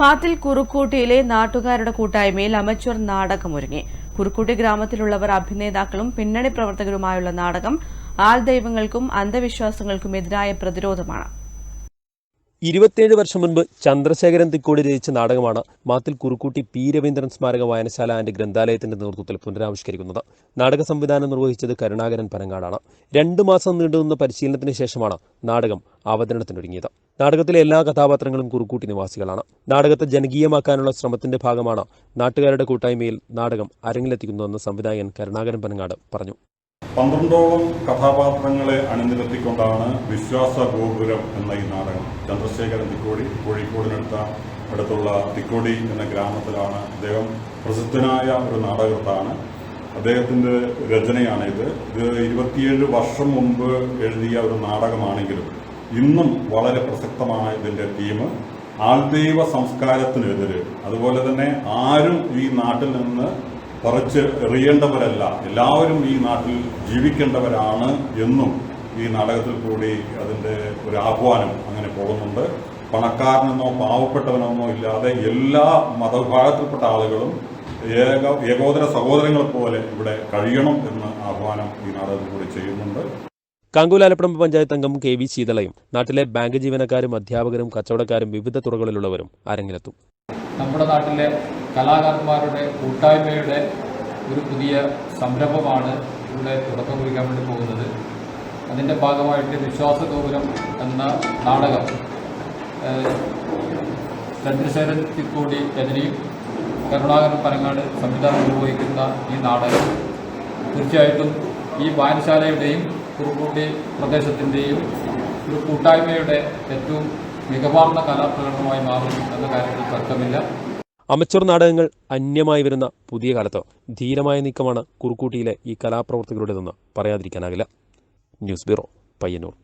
മാത്തിൽ കുറുക്കൂട്ടിയിലെ നാട്ടുകാരുടെ കൂട്ടായ്മയിൽ അമച്വർ നാടകമൊരുങ്ങി. കുറുക്കൂട്ടി ഗ്രാമത്തിലുള്ളവർ അഭിനേതാക്കളും പിന്നണി പ്രവർത്തകരുമായുള്ള നാടകം ആൾദൈവങ്ങൾക്കും അന്ധവിശ്വാസങ്ങൾക്കും എതിരായ പ്രതിരോധമാണ്. ഇരുപത്തിയേഴ് വർഷം മുൻപ് ചന്ദ്രശേഖരൻ തിക്കോടി രചിച്ച നാടകമാണ് മാത്തിൽ കുറുക്കൂട്ടി പി രവീന്ദ്രൻ സ്മാരക വായനശാല ആൻഡ് ഗ്രന്ഥാലയത്തിന്റെ നേതൃത്വത്തിൽ പുനരാവിഷ്കരിക്കുന്നത്. നാടക സംവിധാനം നിർവഹിച്ചത് കരുണാകരൻ പനങ്ങാടാണ്. രണ്ടു മാസം നീണ്ടുനിന്ന പരിശീലനത്തിന് ശേഷമാണ് നാടകം അവതരണത്തിനൊരുങ്ങിയത്. നാടകത്തിലെ എല്ലാ കഥാപാത്രങ്ങളും കുറുക്കൂട്ടി നിവാസികളാണ്. നാടകത്തെ ജനകീയമാക്കാനുള്ള ശ്രമത്തിന്റെ ഭാഗമാണ് നാട്ടുകാരുടെ കൂട്ടായ്മയിൽ നാടകം അരങ്ങിലെത്തിക്കുന്നതെന്ന് സംവിധായകൻ കരുണാകരൻ പനങ്ങാട് പറഞ്ഞു. പന്ത്രണ്ടോളം കഥാപാത്രങ്ങളെ അണിനിരത്തിക്കൊണ്ടാണ് വിശ്വാസ ഗോപുരം എന്ന ഈ നാടകം. ചന്ദ്രശേഖരൻ തിക്കോടി കോഴിക്കോടിനടുത്ത അടുത്തുള്ള തിക്കോടി എന്ന ഗ്രാമത്തിലാണ് അദ്ദേഹം പ്രസിദ്ധനായ ഒരു നാടകത്താണ്. അദ്ദേഹത്തിന്റെ രചനയാണിത്. ഇത് ഇരുപത്തിയേഴ് വർഷം മുമ്പ് എഴുതിയ ഒരു നാടകമാണെങ്കിലും ഇന്നും വളരെ പ്രസക്തമായ ഇതിന്റെ തീം ആൾദൈവ സംസ്കാരത്തിനെതിരെ. അതുപോലെ തന്നെ ആരും ഈ നാട്ടിൽ നിന്ന് പറിച്ച് എറിയേണ്ടവരല്ല. എല്ലാവരും ഈ നാട്ടിൽ ജീവിക്കേണ്ടവരാണ് എന്നും ഈ നാടകത്തിൽ കൂടി അതിന്റെ ഒരു ആഹ്വാനം അങ്ങനെ പോകുന്നുണ്ട്. പണക്കാരനെന്നോ പാവപ്പെട്ടവനെന്നോ ഇല്ലാതെ എല്ലാ മതവിഭാഗത്തിൽപ്പെട്ട ആളുകളും ഏക ഏകോദര സഹോദരങ്ങളെ പോലെ ഇവിടെ കഴിയണം എന്ന് ആഹ്വാനം ഈ നാടകത്തിൽ കൂടി ചെയ്യുന്നുണ്ട്. കാങ്കൂലാലപ്പടമ്പ് പഞ്ചായത്ത് അംഗം കെ വി ശീതളയും നാട്ടിലെ ബാങ്ക് ജീവനക്കാരും അധ്യാപകരും കച്ചവടക്കാരും വിവിധ തുറകളിലുള്ളവരും അരങ്ങിലെത്തും. നമ്മുടെ നാട്ടിലെ കലാകാരന്മാരുടെ കൂട്ടായ്മയുടെ ഒരു പുതിയ സംരംഭമാണ് ഇവിടെ തുടക്കം കുറിക്കാൻ വേണ്ടി പോകുന്നത്. അതിന്റെ ഭാഗമായിട്ട് വിശ്വാസ ഗോപുരം എന്ന നാടകം ചന്ദ്രശേഖരൻ തിക്കോടി രചനയും കരുണാകരൻ പനങ്ങാട് സംവിധാനം നിർവഹിക്കുന്ന ഈ നാടകം തീർച്ചയായിട്ടും ഈ വായനശാലയുടെയും കുറുക്കൂട്ടി പ്രദേശത്തിന്റെയും ഒരു കൂട്ടായ്മയുടെ ഏറ്റവും മികവാർന്ന കലാപ്രകടനമായി മാറും എന്ന കാര്യത്തിൽ തർക്കമില്ല. അമച്ചർ നാടകങ്ങൾ അന്യമായി വരുന്ന പുതിയ കാലത്ത് ധീരമായ നീക്കമാണ് കുറുക്കൂട്ടിയിലെ ഈ കലാപ്രവർത്തകരുടേതെന്ന് പറയാതിരിക്കാനാകില്ല. News bureau Payyanur.